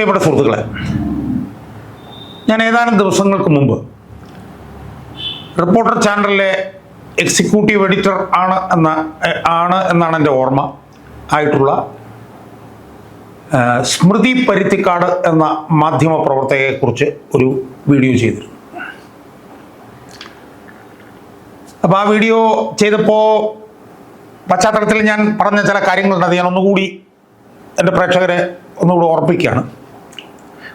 പ്രിയപ്പെട്ട സുഹൃത്തുക്കളെ ഞാൻ ഏതാനും ദിവസങ്ങൾക്ക് മുമ്പ് റിപ്പോർട്ടർ ചാനലിലെ എക്സിക്യൂട്ടീവ് എഡിറ്റർ ആണ് എന്ന ആണ് എന്നാണ് എന്റെ ഓർമ്മ ആയിട്ടുള്ള സ്മൃതി പരുത്തിക്കാട് എന്ന മാധ്യമ പ്രവർത്തകയെക്കുറിച്ച് ഒരു വീഡിയോ ചെയ്തിരുന്നു. അപ്പോൾ ആ വീഡിയോ ചെയ്തപ്പോൾ പശ്ചാത്തലത്തിൽ ഞാൻ പറഞ്ഞ ചില കാര്യങ്ങളുണ്ട്. അത് ഞാൻ ഒന്നുകൂടി എന്റെ പ്രേക്ഷകരെ ഒന്നുകൂടി ഓർപ്പിക്കുകയാണ്.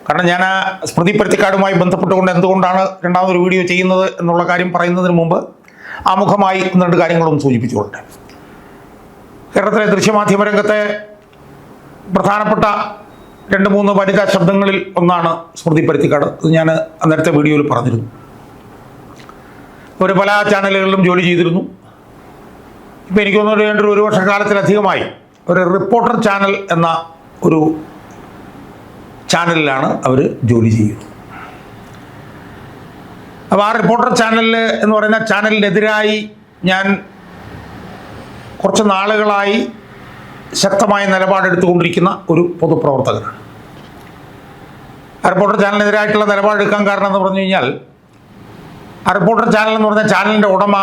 കാരണം ഞാൻ ആ സ്മൃതി പരുത്തിക്കാടുമായി ബന്ധപ്പെട്ടുകൊണ്ട് എന്തുകൊണ്ടാണ് രണ്ടാമതൊരു വീഡിയോ ചെയ്യുന്നത് എന്നുള്ള കാര്യം പറയുന്നതിന് മുമ്പ് ആമുഖമായി ഒന്ന് രണ്ട് കാര്യങ്ങളൊന്ന് സൂചിപ്പിച്ചുകൊള്ളട്ടെ. കേരളത്തിലെ ദൃശ്യമാധ്യമ രംഗത്തെ പ്രധാനപ്പെട്ട രണ്ട് മൂന്ന് വനിതാ ശബ്ദങ്ങളിൽ ഒന്നാണ് സ്മൃതി പരുത്തിക്കാട്. അത് ഞാൻ അന്നേരത്തെ വീഡിയോയിൽ പറഞ്ഞിരുന്നു. അവർ പല ചാനലുകളിലും ജോലി ചെയ്തിരുന്നു. ഇപ്പം എനിക്ക് തോന്നുന്നു ഒരു വർഷക്കാലത്തിലധികമായി ഒരു റിപ്പോർട്ടർ ചാനൽ എന്ന ഒരു ചാനലിലാണ് അവർ ജോലി ചെയ്യുന്നത്. അപ്പോൾ ആ റിപ്പോർട്ടർ ചാനലിൽ എന്ന് പറയുന്ന ചാനലിനെതിരായി ഞാൻ കുറച്ച് നാളുകളായി ശക്തമായ നിലപാടെടുത്തുകൊണ്ടിരിക്കുന്ന ഒരു പൊതുപ്രവർത്തകനാണ്. ആ റിപ്പോർട്ടർ ചാനലിനെതിരായിട്ടുള്ള നിലപാടെടുക്കാൻ കാരണം എന്ന് പറഞ്ഞു കഴിഞ്ഞാൽ ആ റിപ്പോർട്ടർ ചാനൽ എന്ന് പറഞ്ഞ ചാനലിന്റെ ഉടമ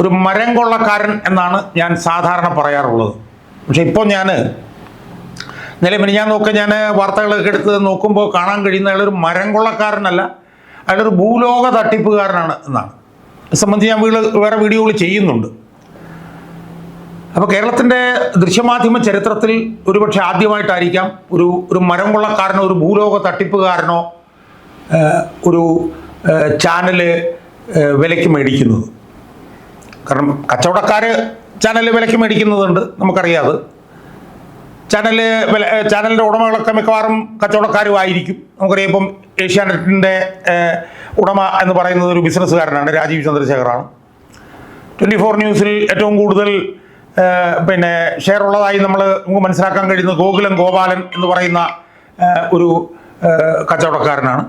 ഒരു മരം കൊള്ളക്കാരൻ എന്നാണ് ഞാൻ സാധാരണ പറയാറുള്ളത്. പക്ഷെ ഇപ്പോൾ ഞാൻ നിലവിൽ ഞാൻ നോക്കുക ഞാൻ വാർത്തകളൊക്കെ എടുത്ത് നോക്കുമ്പോൾ കാണാൻ കഴിയുന്ന അയാളൊരു മരം കൊള്ളക്കാരനല്ല അയാളൊരു ഭൂലോക തട്ടിപ്പുകാരനാണ് എന്നാണ്. സംബന്ധിച്ച് ഞാൻ വീട് വേറെ വീഡിയോകൾ ചെയ്യുന്നുണ്ട്. അപ്പോൾ കേരളത്തിന്റെ ദൃശ്യമാധ്യമ ചരിത്രത്തിൽ ഒരുപക്ഷെ ആദ്യമായിട്ടായിരിക്കാം ഒരു ഒരു മരം കൊള്ളക്കാരനോ ഒരു ഭൂലോക തട്ടിപ്പുകാരനോ ഒരു ചാനൽ വിലയ്ക്ക് മേടിക്കുന്നത്. കാരണം കച്ചവടക്കാർ ചാനൽ വിലയ്ക്ക് മേടിക്കുന്നതുണ്ട് നമുക്കറിയാതെ ചാനൽ ചാനലിന്റെ ഉടമകളൊക്കെ മിക്കവാറും കച്ചവടക്കാരും ആയിരിക്കും നമുക്കറിയാം ഇപ്പം ഏഷ്യാനെറ്റിന്റെ ഉടമ എന്ന് പറയുന്നത് ഒരു ബിസിനസ്സുകാരനാണ് രാജീവ് ചന്ദ്രശേഖറാണ്. ട്വന്റി ഫോർ ന്യൂസിൽ ഏറ്റവും കൂടുതൽ പിന്നെ ഷെയർ ഉള്ളതായി നമ്മൾ നമുക്ക് മനസ്സിലാക്കാൻ കഴിയുന്നത് ഗോകുലൻ ഗോപാലൻ എന്ന് പറയുന്ന ഒരു കച്ചവടക്കാരനാണ്.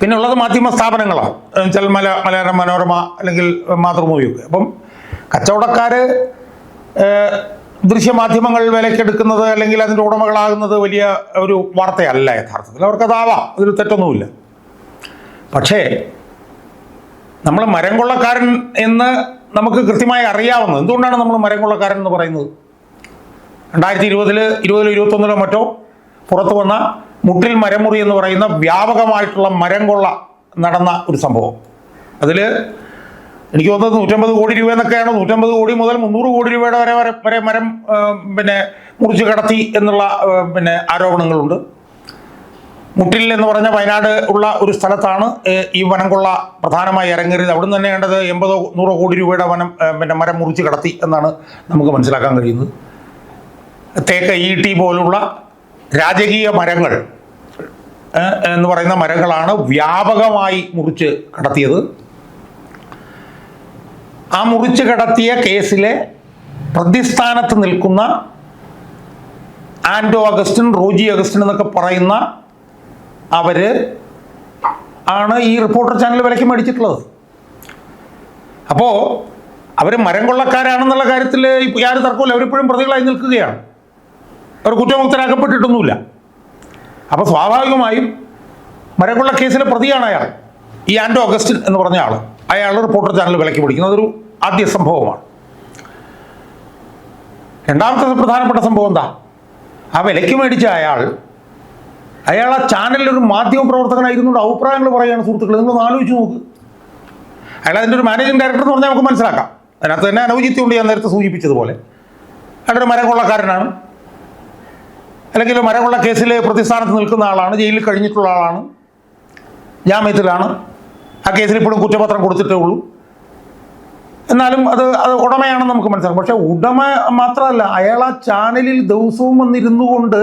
പിന്നെ ഉള്ളത് മാധ്യമ സ്ഥാപനങ്ങളാണ് ചില മല മലയാള മനോരമ അല്ലെങ്കിൽ മാതൃഭൂമിയൊക്കെ. അപ്പം കച്ചവടക്കാർ ദൃശ്യമാധ്യമങ്ങൾ വിലക്കെടുക്കുന്നത് അല്ലെങ്കിൽ അതിന്റെ ഉടമകളാകുന്നത് വലിയ ഒരു വാർത്തയല്ല യഥാർത്ഥത്തിൽ. അവർക്കതാവാം. അതിൽ തെറ്റൊന്നുമില്ല. പക്ഷേ നമ്മൾ മരം കൊള്ളക്കാരൻ എന്ന് നമുക്ക് കൃത്യമായി അറിയാവുന്നത് എന്തുകൊണ്ടാണ് നമ്മൾ മരം കൊള്ളക്കാരൻ എന്ന് പറയുന്നത്? രണ്ടായിരത്തി ഇരുപതിൽ ഇരുപതിലോ ഇരുപത്തൊന്നിലോ മറ്റോ പുറത്തു വന്ന മുട്ടിൽ മരമുറി എന്ന് പറയുന്ന വ്യാപകമായിട്ടുള്ള മരം കൊള്ള നടന്ന ഒരു സംഭവം. അതിൽ എനിക്ക് തോന്നുന്നത് നൂറ്റമ്പത് കോടി രൂപ എന്നൊക്കെയാണ്. നൂറ്റമ്പത് കോടി മുതൽ മുന്നൂറ് കോടി രൂപയുടെ വരെ വരെ വരെ മരം പിന്നെ മുറിച്ച് കടത്തി എന്നുള്ള പിന്നെ ആരോപണങ്ങളുണ്ട്. മുട്ടിൽ എന്ന് പറഞ്ഞ വയനാട് ഉള്ള ഒരു സ്ഥലത്താണ് ഈ വനം കൊള്ള പ്രധാനമായി ഇറങ്ങരുത് അവിടെ നിന്ന് തന്നെ കണ്ടത് എൺപതോ നൂറോ കോടി രൂപയുടെ വനം പിന്നെ മരം മുറിച്ച് കടത്തി എന്നാണ് നമുക്ക് മനസ്സിലാക്കാൻ കഴിയുന്നത്. തേക്ക് ടി പോലുള്ള രാജകീയ മരങ്ങൾ എന്ന് പറയുന്ന മരങ്ങളാണ് വ്യാപകമായി മുറിച്ച് കടത്തിയത്. ആ മുറിച്ചു കടത്തിയ കേസിലെ പ്രതിസ്ഥാനത്ത് നിൽക്കുന്ന ആൻഡോ അഗസ്റ്റിൻ റോജി അഗസ്റ്റിൻ എന്നൊക്കെ പറയുന്ന അവർ ആണ് ഈ റിപ്പോർട്ടർ ചാനൽ വിലയ്ക്ക് മേടിച്ചിട്ടുള്ളത്. അപ്പോൾ അവർ മരം കൊള്ളക്കാരാണെന്നുള്ള കാര്യത്തിൽ യാതൊരു തർക്കമില്ല അവരിപ്പോഴും പ്രതികളായി നിൽക്കുകയാണ്. അവർ കുറ്റമുക്തരാക്കപ്പെട്ടിട്ടൊന്നുമില്ല അപ്പോൾ സ്വാഭാവികമായും മരം കൊള്ള കേസിലെ പ്രതിയാണ് അയാൾ. ഈ ആൻഡോ അഗസ്റ്റിൻ എന്ന് പറഞ്ഞ ആൾ അയാൾ റിപ്പോർട്ടർ ചാനൽ വിളക്കി പിടിക്കുന്നത് അതൊരു ആദ്യ സംഭവമാണ്. രണ്ടാമത്തെ പ്രധാനപ്പെട്ട സംഭവം എന്താ? ആ വിലയ്ക്ക് മേടിച്ച അയാൾ അയാൾ ആ ചാനലിൽ ഒരു മാധ്യമ പ്രവർത്തകനായിരുന്നുകൊണ്ട് അഭിപ്രായങ്ങൾ പറയുകയാണ് സുഹൃത്തുക്കൾ നിങ്ങൾ ആലോചിച്ച് നോക്ക്. അയാൾ അതിന്റെ ഒരു മാനേജിംഗ് ഡയറക്ടർ എന്ന് പറഞ്ഞാൽ നമുക്ക് മനസ്സിലാക്കാം. അതിനകത്ത് തന്നെ അനൗചിത്യമുണ്ട് ഞാൻ നേരത്തെ സൂചിപ്പിച്ചതുപോലെ. അയാളൊരു മരകൊള്ളക്കാരനാണ്. അല്ലെങ്കിൽ മരകൊള്ള കേസിലെ പ്രതിസ്ഥാനത്ത് നിൽക്കുന്ന ആളാണ് ജയിലിൽ കഴിഞ്ഞിട്ടുള്ള ആളാണ് ജാമ്യത്തിലാണ്. ആ കേസിൽ ഇപ്പോഴും കുറ്റപത്രം കൊടുത്തിട്ടേ ഉള്ളൂ. എന്നാലും അത് അത് ഉടമയാണെന്ന് നമുക്ക് മനസ്സിലാക്കാം. പക്ഷേ ഉടമ മാത്രമല്ല അയാൾ ആ ചാനലിൽ ദിവസവും വന്നിരുന്നു കൊണ്ട്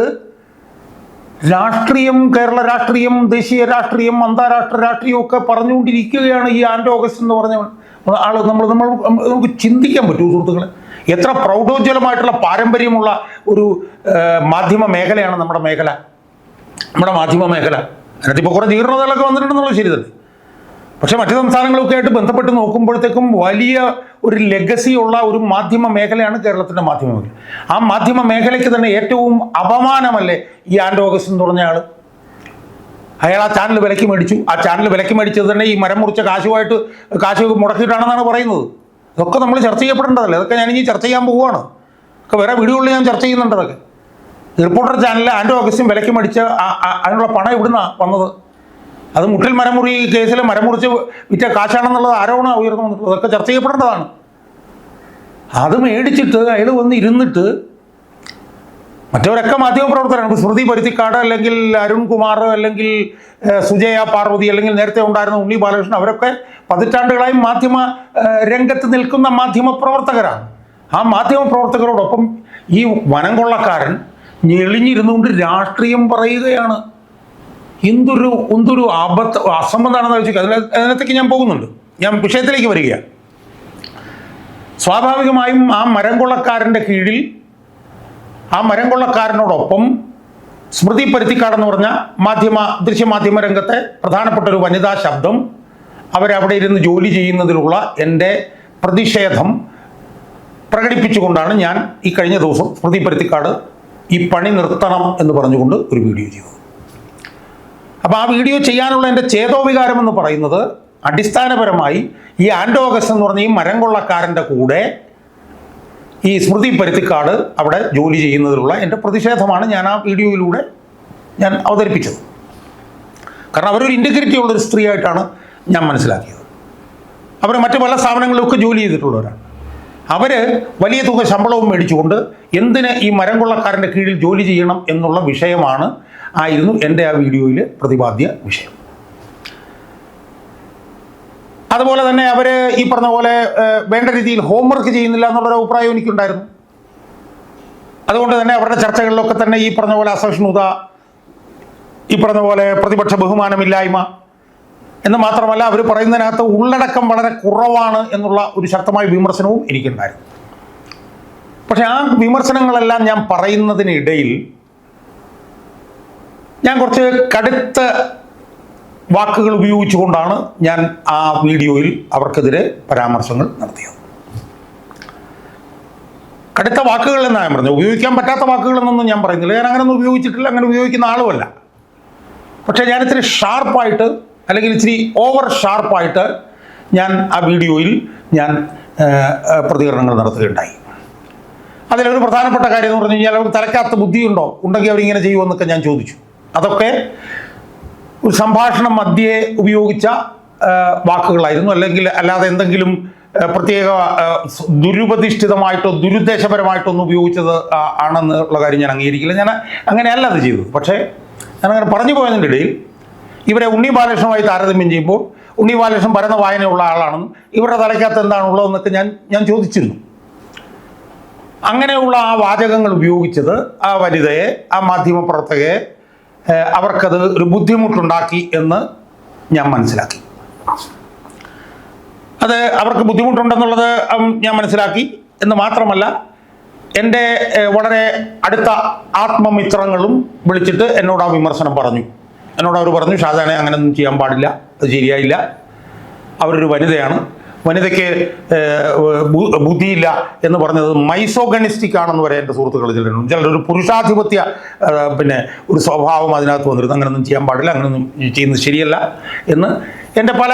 രാഷ്ട്രീയം കേരള രാഷ്ട്രീയം ദേശീയ രാഷ്ട്രീയം അന്താരാഷ്ട്ര രാഷ്ട്രീയം ഒക്കെ പറഞ്ഞുകൊണ്ടിരിക്കുകയാണ് ഈ ആൻഡ് ഓഗസ്റ്റ് എന്ന് പറഞ്ഞ ആൾ നമ്മൾ നമ്മൾ നമുക്ക് ചിന്തിക്കാൻ പറ്റൂ സുഹൃത്തുക്കളെ. എത്ര പ്രൗഢോജ്വലമായിട്ടുള്ള പാരമ്പര്യമുള്ള ഒരു മാധ്യമ മേഖലയാണ് നമ്മുടെ മേഖല. നമ്മുടെ മാധ്യമ മേഖല. അതിനകത്ത് ഇപ്പോൾ കുറേ ജീർണതകളൊക്കെ വന്നിട്ടുണ്ടെന്നുള്ളത് ശരി തന്നെ. പക്ഷെ മറ്റു സംസ്ഥാനങ്ങളൊക്കെ ആയിട്ട് ബന്ധപ്പെട്ട് നോക്കുമ്പോഴത്തേക്കും വലിയ ഒരു ലെഗസി ഉള്ള ഒരു മാധ്യമ മേഖലയാണ് കേരളത്തിന്റെ മാധ്യമ മേഖല. ആ മാധ്യമ മേഖലയ്ക്ക് തന്നെ ഏറ്റവും അപമാനമല്ലേ ഈ ആൻഡ് ഓഗസ്റ്റ് എന്ന് പറഞ്ഞ ആൾ അയാൾ ആ ചാനൽ വിലക്കി മേടിച്ചു. ആ ചാനൽ വിലക്കി മേടിച്ചത് തന്നെ ഈ മരം മുറിച്ച കാശുമായിട്ട് കാശ് മുടക്കിയിട്ടാണെന്നാണ് പറയുന്നത്. ഇതൊക്കെ നമ്മൾ ചർച്ച ചെയ്യപ്പെടേണ്ടതല്ലേ? അതൊക്കെ ഞാനിനി ചർച്ച ചെയ്യാൻ പോവുകയാണ്. ഒക്കെ വേറെ വീഡിയോകളിൽ ഞാൻ ചർച്ച ചെയ്യുന്നുണ്ട് അതൊക്കെ. റിപ്പോർട്ടർ ചാനലിൽ ആൻഡോ ഓഗസ്റ്റും വിലക്കി മേടിച്ച് അതിനുള്ള പണം എവിടുന്നാണ് വന്നത്? അത് മുട്ടിൽ മരമുറി കേസിൽ മരമുറിച്ച് വിറ്റ കാശാണെന്നുള്ളത് ആരോപണം ഉയർന്നു വന്നിട്ടുള്ളത്. അതൊക്കെ ചർച്ച ചെയ്യപ്പെടേണ്ടതാണ്. അത് മേടിച്ചിട്ട് അയാൾ വന്ന് ഇരുന്നിട്ട് മറ്റവരൊക്കെ മാധ്യമപ്രവർത്തകരാണ്. സ്മൃതി പരുത്തിക്കാട് അല്ലെങ്കിൽ അരുൺകുമാർ അല്ലെങ്കിൽ സുജയ പാർവതി അല്ലെങ്കിൽ നേരത്തെ ഉണ്ടായിരുന്ന ഉണ്ണി ബാലകൃഷ്ണൻ അവരൊക്കെ പതിറ്റാണ്ടുകളായി മാധ്യമ രംഗത്ത് നിൽക്കുന്ന മാധ്യമ പ്രവർത്തകരാണ് ആ മാധ്യമ പ്രവർത്തകരോടൊപ്പം ഈ വനം കൊള്ളക്കാരൻ ഞെളിഞ്ഞിരുന്നുകൊണ്ട് രാഷ്ട്രീയം പറയുകയാണ്. എന്തൊരു എന്തൊരു അബദ്ധ അസംബന്ധമാണെന്ന് വെച്ചാൽ അതിന് അതിനകത്തേക്ക് ഞാൻ പോകുന്നുണ്ട്. ഞാൻ വിഷയത്തിലേക്ക് വരികയാണ് സ്വാഭാവികമായും ആ മരം കൊള്ളക്കാരന്റെ കീഴിൽ ആ മരം കൊള്ളക്കാരനോടൊപ്പം സ്മൃതി പരുത്തിക്കാടെന്ന് പറഞ്ഞ മാധ്യമ ദൃശ്യമാധ്യമ രംഗത്തെ പ്രധാനപ്പെട്ട ഒരു വനിതാ ശബ്ദം അവരവിടെ ഇരുന്ന് ജോലി ചെയ്യുന്നതിലുള്ള എന്റെ പ്രതിഷേധം പ്രകടിപ്പിച്ചുകൊണ്ടാണ് ഞാൻ ഈ കഴിഞ്ഞ ദിവസം സ്മൃതി പരുത്തിക്കാട് ഈ പണി നിർത്തണം എന്ന് പറഞ്ഞുകൊണ്ട് ഒരു വീഡിയോ ചെയ്തത്. അപ്പോൾ ആ വീഡിയോ ചെയ്യാനുള്ള എന്റെ ചേതോവികാരം എന്ന് പറയുന്നത് അടിസ്ഥാനപരമായി ഈ ആൻഡോഗസ് എന്ന് പറഞ്ഞ ഈ മരം കൊള്ളക്കാരന്റെ കൂടെ ഈ സ്മൃതി പരുത്തിക്കാട് അവിടെ ജോലി ചെയ്യുന്നതിലുള്ള എന്റെ പ്രതിഷേധമാണ് ഞാൻ ആ വീഡിയോയിലൂടെ ഞാൻ അവതരിപ്പിച്ചത്. കാരണം അവരൊരു ഇന്റഗ്രിറ്റി ഉള്ളൊരു സ്ത്രീയായിട്ടാണ് ഞാൻ മനസ്സിലാക്കിയത്. അവർ മറ്റു പല സ്ഥാപനങ്ങളിലൊക്കെ ജോലി ചെയ്തിട്ടുള്ളവരാണ്. അവർ വലിയ തുക ശമ്പളവും മേടിച്ചുകൊണ്ട് എന്തിന് ഈ മരം കൊള്ളക്കാരന്റെ കീഴിൽ ജോലി ചെയ്യണം എന്നുള്ള വിഷയമാണ് ആയിരുന്നു എന്റെ ആ വീഡിയോയിൽ പ്രതിപാദ്യ വിഷയം. അതുപോലെ തന്നെ അവർ ഈ പറഞ്ഞ പോലെ വേണ്ട രീതിയിൽ ഹോംവർക്ക് ചെയ്യുന്നില്ല എന്നുള്ളൊരു അഭിപ്രായം എനിക്കുണ്ടായിരുന്നു. അതുകൊണ്ട് തന്നെ അവരുടെ ചർച്ചകളിലൊക്കെ തന്നെ ഈ പറഞ്ഞ പോലെ അസഹിഷ്ണുത ഈ പറഞ്ഞ പോലെ പ്രതിപക്ഷ ബഹുമാനമില്ലായ്മ എന്ന് മാത്രമല്ല അവർ പറയുന്നതിനകത്ത് ഉള്ളടക്കം വളരെ കുറവാണ് എന്നുള്ള ഒരു ശക്തമായ വിമർശനവും എനിക്കുണ്ടായിരുന്നു. പക്ഷെ ആ വിമർശനങ്ങളെല്ലാം ഞാൻ പറയുന്നതിനിടയിൽ ഞാൻ കുറച്ച് കടുത്ത വാക്കുകൾ ഉപയോഗിച്ചുകൊണ്ടാണ് ഞാൻ ആ വീഡിയോയിൽ അവർക്കെതിരെ പരാമർശങ്ങൾ നടത്തിയത്. കടുത്ത വാക്കുകൾ എന്നാണ് ഞാൻ പറഞ്ഞത്. ഉപയോഗിക്കാൻ പറ്റാത്ത വാക്കുകൾ എന്നൊന്നും ഞാൻ പറയുന്നില്ല. ഞാൻ അങ്ങനെ ഒന്നും ഉപയോഗിച്ചിട്ടില്ല. അങ്ങനെ ഉപയോഗിക്കുന്ന ആളുമല്ല. പക്ഷേ ഞാൻ ഇത്തിരി ഷാർപ്പായിട്ട് അല്ലെങ്കിൽ ഇച്ചിരി ഓവർ ഷാർപ്പായിട്ട് ഞാൻ ആ വീഡിയോയിൽ ഞാൻ പ്രതികരണങ്ങൾ നടത്തുകയുണ്ടായി. അതിലൊരു പ്രധാനപ്പെട്ട കാര്യം എന്ന് പറഞ്ഞു കഴിഞ്ഞാൽ അവർക്ക് തലക്കകത്ത് ബുദ്ധിയുണ്ടോ? ഉണ്ടെങ്കിൽ അവരിങ്ങനെ ചെയ്യുമെന്നൊക്കെ ഞാൻ ചോദിച്ചു. അതൊക്കെ ഒരു സംഭാഷണം മധ്യേ ഉപയോഗിച്ച വാക്കുകളായിരുന്നു. അല്ലെങ്കിൽ അല്ലാതെ എന്തെങ്കിലും പ്രത്യേക ദുരുപതിഷ്ഠിതമായിട്ടോ ദുരുദ്ദേശപരമായിട്ടോ ഒന്നും ഉപയോഗിച്ചത് ആണെന്നുള്ള കാര്യം ഞാൻ അംഗീകരിക്കില്ല. ഞാൻ അങ്ങനെയല്ല അത് ചെയ്തത്. പക്ഷേ ഞാനങ്ങനെ പറഞ്ഞു പോയതിന്റെ ഇടയിൽ ഇവരെ ഉണ്ണി ബാലകൃഷ്ണമായി താരതമ്യം ചെയ്യുമ്പോൾ ഉണ്ണി ബാലകൃഷ്ണൻ പരന്ന വായനയുള്ള ആളാണെന്നും ഇവരുടെ തലയ്ക്കകത്ത് എന്താണുള്ളതെന്നൊക്കെ ഞാൻ ഞാൻ ചോദിച്ചിരുന്നു. അങ്ങനെയുള്ള ആ വാചകങ്ങൾ ഉപയോഗിച്ചത് ആ വനിതയെ ആ മാധ്യമപ്രവർത്തകയെ അവർക്കത് ഒരു ബുദ്ധിമുട്ടുണ്ടാക്കി എന്ന് ഞാൻ മനസ്സിലാക്കി. അത് അവർക്ക് ബുദ്ധിമുട്ടുണ്ടെന്നുള്ളത് ഞാൻ മനസ്സിലാക്കി. എന്ന് മാത്രമല്ല എന്റെ വളരെ അടുത്ത ആത്മമിത്രങ്ങളും വിളിച്ചിട്ട് എന്നോട് ആ വിമർശനം പറഞ്ഞു. എന്നോട് അവർ പറഞ്ഞു ഷാജാനെ അങ്ങനെയൊന്നും ചെയ്യാൻ പാടില്ല അത് ശരിയായില്ല. അവരൊരു വനിതയാണ്. വനിതയ്ക്ക് ബുദ്ധിയില്ല എന്ന് പറഞ്ഞത് മൈസോഗണിസ്റ്റിക് ആണെന്ന് വരെ എന്റെ സുഹൃത്തുക്കൾ ചിലരുണ്ട്. ഒരു പുരുഷാധിപത്യ പിന്നെ ഒരു സ്വഭാവം അതിനകത്ത് വന്നിരുന്നു. അങ്ങനെയൊന്നും ചെയ്യാൻ പാടില്ല അങ്ങനെയൊന്നും ചെയ്യുന്നത് ശരിയല്ല എന്ന് എന്റെ പല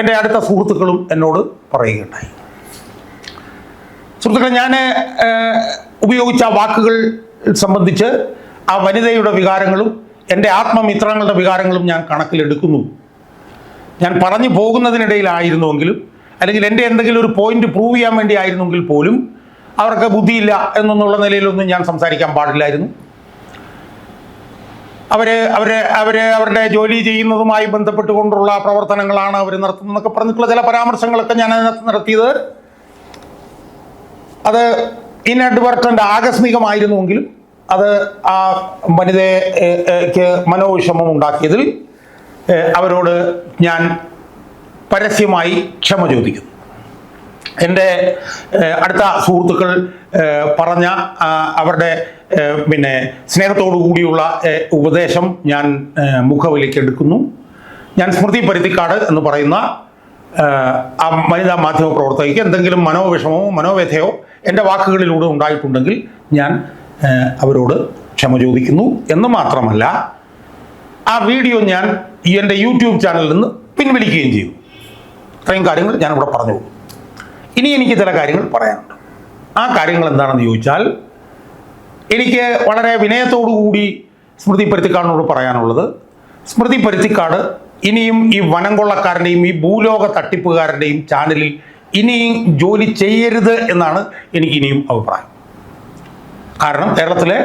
എന്റെ അടുത്ത സുഹൃത്തുക്കളും എന്നോട് പറയുകയുണ്ടായി. സുഹൃത്തുക്കളെ ഞാൻ ഉപയോഗിച്ച വാക്കുകൾ സംബന്ധിച്ച് ആ വനിതയുടെ വികാരങ്ങളും എന്റെ ആത്മമിത്രങ്ങളുടെ വികാരങ്ങളും ഞാൻ കണക്കിലെടുക്കുന്നു. ഞാൻ പറഞ്ഞു പോകുന്നതിനിടയിലായിരുന്നുവെങ്കിലും അല്ലെങ്കിൽ എന്റെ എന്തെങ്കിലും ഒരു പോയിന്റ് പ്രൂവ് ചെയ്യാൻ വേണ്ടി ആയിരുന്നെങ്കിൽ പോലും അവർക്ക് ബുദ്ധിയില്ല എന്നുള്ള നിലയിലൊന്നും ഞാൻ സംസാരിക്കാൻ പാടില്ലായിരുന്നു. അവർ അവരെ അവർ അവരുടെ ജോലി ചെയ്യുന്നതുമായി ബന്ധപ്പെട്ടുകൊണ്ടുള്ള പ്രവർത്തനങ്ങളാണ് അവർ നടത്തുന്നതെന്നൊക്കെ പറഞ്ഞിട്ടുള്ള ചില പരാമർശങ്ങളൊക്കെ ഞാൻ അതിനകത്ത് നടത്തിയത്. അത് ഇൻഅഡ്വർട്ടന്റ് ആകസ്മികമായിരുന്നുവെങ്കിലും അത് ആ വനിതയ്ക്ക് മനോവിഷമം ഉണ്ടാക്കിയതിൽ അവരോട് ഞാൻ പരസ്യമായി ക്ഷമ ചോദിക്കുന്നു. എന്റെ അടുത്ത സുഹൃത്തുക്കൾ പറഞ്ഞ അവരുടെ പിന്നെ സ്നേഹത്തോടു കൂടിയുള്ള ഉപദേശം ഞാൻ മുഖവിലേക്ക് എടുക്കുന്നു. ഞാൻ സ്മൃതി പരുത്തിക്കാട് എന്ന് പറയുന്ന ആ വനിതാ മാധ്യമ പ്രവർത്തകയ്ക്ക് എന്തെങ്കിലും മനോവിഷമോ മനോവ്യഥയോ എന്റെ വാക്കുകളിലൂടെ ഉണ്ടായിട്ടുണ്ടെങ്കിൽ ഞാൻ അവരോട് ക്ഷമ ചോദിക്കുന്നു. എന്ന് മാത്രമല്ല ആ വീഡിയോ ഞാൻ എന്റെ യൂട്യൂബ് ചാനലിൽ നിന്ന് പിൻവലിക്കുകയും ചെയ്തു. ഇത്രയും കാര്യങ്ങൾ ഇവിടെ പറഞ്ഞു. ഇനി എനിക്ക് ചില കാര്യങ്ങൾ പറയാനുണ്ട്. ആ കാര്യങ്ങൾ എന്താണെന്ന് ചോദിച്ചാൽ എനിക്ക് വളരെ വിനയത്തോടു കൂടി സ്മൃതി പരുത്തിക്കാടിനോട് പറയാനുള്ളത്. സ്മൃതി പരുത്തിക്കാട് ഇനിയും ഈ വനം കൊള്ളക്കാരന്റെയും ഈ ഭൂലോക തട്ടിപ്പുകാരന്റെയും ചാനലിൽ ഇനിയും ജോലി ചെയ്യരുത് എന്നാണ് എനിക്ക് ഇനിയും അഭിപ്രായം. കാരണം കേരളത്തിലെ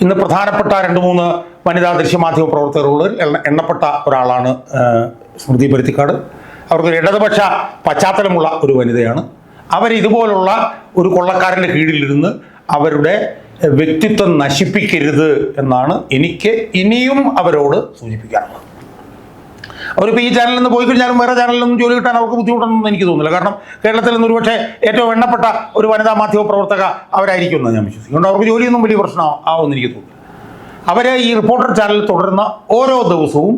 ഇന്ന് പ്രധാനപ്പെട്ട രണ്ട് മൂന്ന് വനിതാ ദൃശ്യമാധ്യമ പ്രവർത്തകരോട് എണ്ണ- എണ്ണപ്പെട്ട ഒരാളാണ് സ്മൃതി പരുത്തിക്കാട് അവർക്കൊരു ഇടതുപക്ഷ പശ്ചാത്തലമുള്ള ഒരു വനിതയാണ്. അവരിതുപോലുള്ള ഒരു കൊള്ളക്കാരന്റെ കീഴിലിരുന്ന് അവരുടെ വ്യക്തിത്വം നശിപ്പിക്കരുത് എന്നാണ് എനിക്ക് ഇനിയും അവരോട് സൂചിപ്പിക്കാനുള്ളത്. അവരിപ്പോൾ ഈ ചാനലിൽ നിന്ന് പോയി കഴിഞ്ഞാലും വേറെ ചാനലിൽ നിന്നും ജോലി കിട്ടാൻ അവർക്ക് ബുദ്ധിമുട്ടൊന്നും എനിക്ക് തോന്നുന്നില്ല. കാരണം കേരളത്തിൽ നിന്ന് ഒരുപക്ഷെ ഏറ്റവും എണ്ണപ്പെട്ട ഒരു വനിതാ മാധ്യമ പ്രവർത്തക അവരായിരിക്കും എന്ന് ഞാൻ വിശ്വസിക്കും അതുകൊണ്ട് അവർക്ക് ജോലിയൊന്നും വലിയ പ്രശ്നം ആവുമെന്ന് എനിക്ക് തോന്നുന്നില്ല. അവർ ഈ റിപ്പോർട്ടർ ചാനൽ തുടരുന്ന ഓരോ ദിവസവും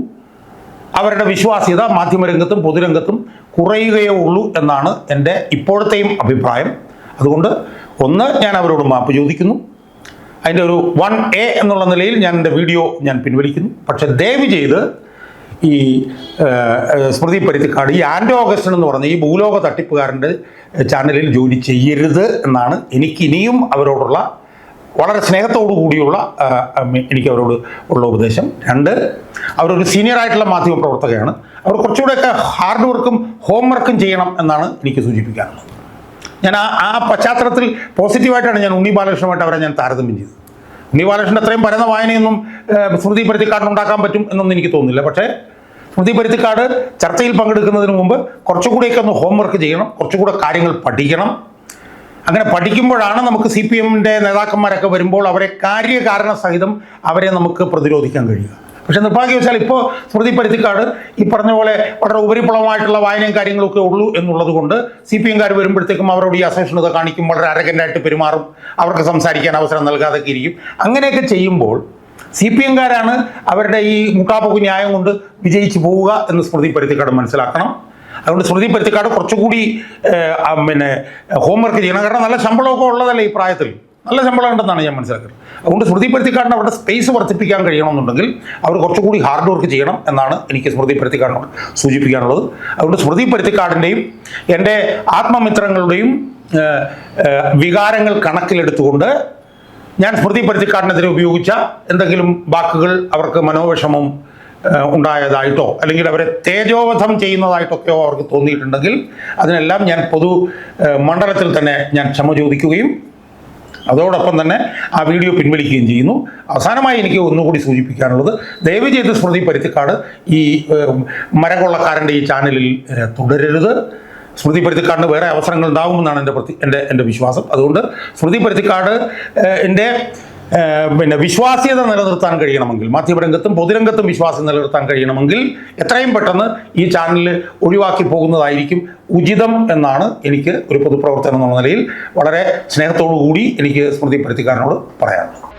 അവരുടെ വിശ്വാസ്യത മാധ്യമരംഗത്തും പൊതുരംഗത്തും കുറയുകയേ ഉള്ളൂ എന്നാണ് എന്റെ ഇപ്പോഴത്തെയും അഭിപ്രായം. അതുകൊണ്ട് ഒന്ന് ഞാൻ അവരോട് മാപ്പ് ചോദിക്കുന്നു. അതിന്റെ ഒരു വൺ എ എന്നുള്ള നിലയിൽ ഞാൻ എന്റെ വീഡിയോ ഞാൻ പിൻവലിക്കുന്നു. പക്ഷെ ദയവ് ചെയ്ത് ഈ സ്മൃതി പരുത്തിക്കാട് ഈ ആൻഡോ ഓഗസ്റ്റൻ എന്ന് പറഞ്ഞ ഈ ഭൂലോക തട്ടിപ്പുകാരന്റെ ചാനലിൽ ജോലി ചെയ്യരുത് എന്നാണ് എനിക്കിനിയും അവരോടുള്ള വളരെ സ്നേഹത്തോടു കൂടിയുള്ള എനിക്ക് അവരോട് ഉള്ള ഉപദേശം. രണ്ട് അവരൊരു സീനിയർ ആയിട്ടുള്ള മാധ്യമ പ്രവർത്തകയാണ്. അവർ കുറച്ചുകൂടെയൊക്കെ ഹാർഡ് വർക്കും ഹോം വർക്കും ചെയ്യണം എന്നാണ് എനിക്ക് സൂചിപ്പിക്കാനുള്ളത്. ഞാൻ ആ ആ പശ്ചാത്തലത്തിൽ പോസിറ്റീവായിട്ടാണ് ഞാൻ ഉണ്ണി ബാലകൃഷ്ണനുമായിട്ട് അവരെ ഞാൻ താരതമ്യം ചെയ്തത്. ഉണ്ണി ബാലകൃഷ്ണൻ അത്രയും പരന്ന വായനയൊന്നും സ്മൃതി പരുത്തിക്കാടിന് ഉണ്ടാക്കാൻ പറ്റും എന്നൊന്നും എനിക്ക് തോന്നുന്നില്ല. പക്ഷേ സ്മൃതി പരുത്തിക്കാട് ചർച്ചയിൽ പങ്കെടുക്കുന്നതിന് മുമ്പ് കുറച്ചുകൂടെയൊക്കെ ഒന്ന് ഹോംവർക്ക് ചെയ്യണം കുറച്ചുകൂടെ കാര്യങ്ങൾ പഠിക്കണം അങ്ങനെ പഠിക്കുമ്പോഴാണ് നമുക്ക് സി പി എമ്മിന്റെ നേതാക്കന്മാരൊക്കെ വരുമ്പോൾ അവരെ കാര്യകാരണ സഹിതം അവരെ നമുക്ക് പ്രതിരോധിക്കാൻ കഴിയുക. പക്ഷേ നിർഭാഗ്യവശാൽ ഇപ്പോൾ സ്മൃതി പരുത്തിക്കാട് ഈ പറഞ്ഞ പോലെ വളരെ ഉപരിപ്ലവമായിട്ടുള്ള വായനയും കാര്യങ്ങളൊക്കെ ഉള്ളൂ എന്നുള്ളത് കൊണ്ട് സി പി എംകാർ വരുമ്പോഴത്തേക്കും അവരോട് ഈ അസഹിഷ്ണുത കാണിക്കും വളരെ അരകന്റായിട്ട് പെരുമാറും അവർക്ക് സംസാരിക്കാൻ അവസരം നൽകാതൊക്കെ ഇരിക്കും. അങ്ങനെയൊക്കെ ചെയ്യുമ്പോൾ സി പി എംകാരാണ് അവരുടെ ഈ മുക്കാപ്പുക്ക് ന്യായം കൊണ്ട് വിജയിച്ചു പോവുക എന്ന് സ്മൃതി പരുത്തിക്കാട് മനസ്സിലാക്കണം. അതുകൊണ്ട് ശ്രുതി പരുത്തിക്കാട് കുറച്ചുകൂടി പിന്നെ ഹോംവർക്ക് ചെയ്യണം. കാരണം നല്ല ശമ്പളമൊക്കെ ഉള്ളതല്ലേ ഈ പ്രായത്തിൽ? നല്ല ശമ്പളം ഉണ്ടെന്നാണ് ഞാൻ മനസ്സിലാക്കുന്നത്. അതുകൊണ്ട് സ്മൃതി പരുത്തിക്കാടിന് അവരുടെ സ്പേസ് വർദ്ധിപ്പിക്കാൻ കഴിയണമെന്നുണ്ടെങ്കിൽ അവർ കുറച്ചുകൂടി ഹാർഡ് വർക്ക് ചെയ്യണം എന്നാണ് എനിക്ക് സ്മൃതി പരുത്തിക്കാടിനോട് സൂചിപ്പിക്കാനുള്ളത്. അതുകൊണ്ട് സ്മൃതി പരുത്തിക്കാടിന്റെയും എന്റെ ആത്മമിത്രങ്ങളുടെയും വികാരങ്ങൾ കണക്കിലെടുത്തുകൊണ്ട് ഞാൻ സ്മൃതി പരുത്തിക്കാടിനെതിരെ ഉപയോഗിച്ച എന്തെങ്കിലും വാക്കുകൾ അവർക്ക് മനോവിഷമം ഉണ്ടായതായിട്ടോ അല്ലെങ്കിൽ അവരെ തേജോവധം ചെയ്യുന്നതായിട്ടൊക്കെയോ അവർക്ക് തോന്നിയിട്ടുണ്ടെങ്കിൽ അതിനെല്ലാം ഞാൻ പൊതു മണ്ഡലത്തിൽ തന്നെ ഞാൻ ക്ഷമ ചോദിക്കുകയും അതോടൊപ്പം തന്നെ ആ വീഡിയോ പിൻവലിക്കുകയും ചെയ്യുന്നു. അവസാനമായി എനിക്ക് ഒന്നുകൂടി സൂചിപ്പിക്കാനുള്ളത് ദയവ് ചെയ്ത് സ്മൃതി പരുത്തിക്കാട് ഈ മരകൊള്ളക്കാരന്റെ ഈ ചാനലിൽ തുടരരുത്. സ്മൃതി പരുത്തിക്കാടിന് വേറെ അവസരങ്ങൾ ഉണ്ടാകുമെന്നാണ് എന്റെ പ്രതി എന്റെ എന്റെ വിശ്വാസം. അതുകൊണ്ട് സ്മൃതി പരുത്തിക്കാട് എന്റെ പിന്നെ വിശ്വാസ്യത നിലനിർത്താൻ കഴിയണമെങ്കിൽ മാധ്യമരംഗത്തും പൊതുരംഗത്തും വിശ്വാസം നിലനിർത്താൻ കഴിയണമെങ്കിൽ എത്രയും പെട്ടെന്ന് ഈ ചാനൽ ഒഴിവാക്കി പോകുന്നതായിരിക്കും ഉചിതം എന്നാണ് എനിക്ക് ഒരു പൊതുപ്രവർത്തനം എന്നുള്ള നിലയിൽ വളരെ സ്നേഹത്തോടു കൂടി എനിക്ക് സ്മൃതി പരുത്തിക്കാരനോട് പറയാനുള്ളത്.